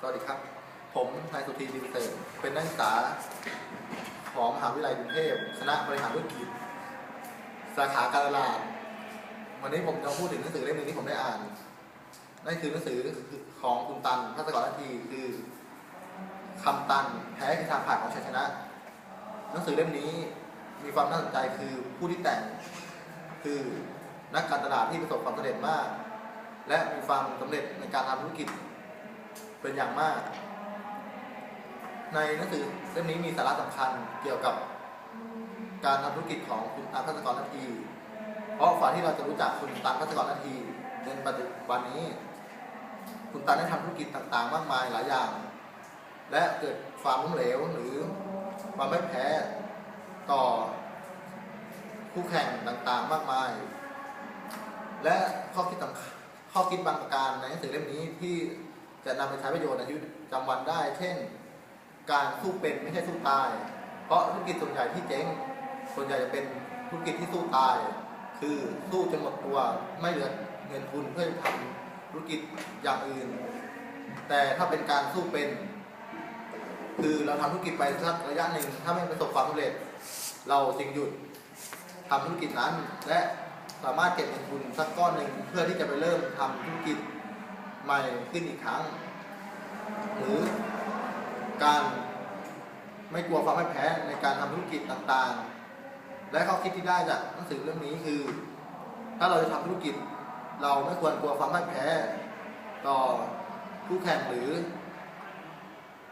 สวัสดีครับ ผมนายสุธีดิมเสนเป็นนักศึกษาของมหาวิทยาลัยกรุงเทพคณะบริหารธุรกิจ สาขาการตลาด วันนี้ผมจะพูดถึงหนังสือเล่มหนึงที่ผมได้อ่าน นั่นคือหนังสือของคุณตันพัศกรนาทีคือคำตันแพ้คือทางผ่านของชัยชนะ หนังสือเล่มนี้มีความน่าสนใจคือผู้ที่แต่ง คือนักการตลาดที่ประสบความสำเร็จมาก และมีความสำเร็จในการทำธุรกิจ เป็นอย่างมาก ในหนังสือเล่มนี้มีสาระสำคัญเกี่ยวกับการทำธุรกิจของคุณตันพัศกรนาที เพราะฝ่าที่เราจะรู้จักคุณตันพัศกรนาทีในปัจจุบันนี้ คุณตันได้ทำธุรกิจต่างๆ มากมายหลายอย่าง และเกิดความล้มเหลวหรือความไม่แพ้ต่อคู่แข่งต่างๆ มากมาย และข้อคิดสำคัญข้อคิดบางประการในหนังสือเล่มนี้ที่ จะนำไปใช้ประโยชน์ในชีวิตประจำวันได้ เช่น การสู้เป็นไม่ใช่สู้ตาย เพราะธุรกิจส่วนใหญ่ที่เจ๊งส่วนใหญ่จะเป็นธุรกิจที่สู้ตาย คือสู้จนหมดตัวไม่เหลือเงินทุนเพื่อจะทำธุรกิจอย่างอื่น แต่ถ้าเป็นการสู้เป็น คือเราทำธุรกิจไปสักระยะหนึ่งถ้าไม่ประสบความสำเร็จ เราจึงหยุดทำธุรกิจนั้น และสามารถเก็บเงินทุนสักก้อนหนึ่งเพื่อที่จะไปเริ่มทำธุรกิจ ใหม่ขึ้นอีกครั้ง หรือการไม่กลัวความไม่แพ้ในการทำธุรกิจต่างๆ และข้อคิดที่ได้จากหนังสือเรื่องนี้คือ ถ้าเราจะทำธุรกิจ เราไม่ควรกลัวความไม่แพ้ ต่อคู่แข่งหรือ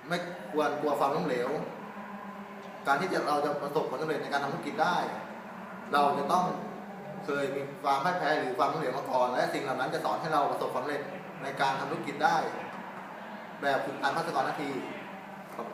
ไม่ควรกลัวความล้มเหลว การที่จะเราจะประสบผลสำเร็จในการทำธุรกิจได้ เราจะต้อง เคยมีความพ่ายแพ้หรือความล้มเหลวมาก่อนและสิ่งเหล่านั้นจะสอนให้เราประสบความสำเร็จในการทำธุรกิจได้ แบบคุณตันพัฒกรนาทีขอบ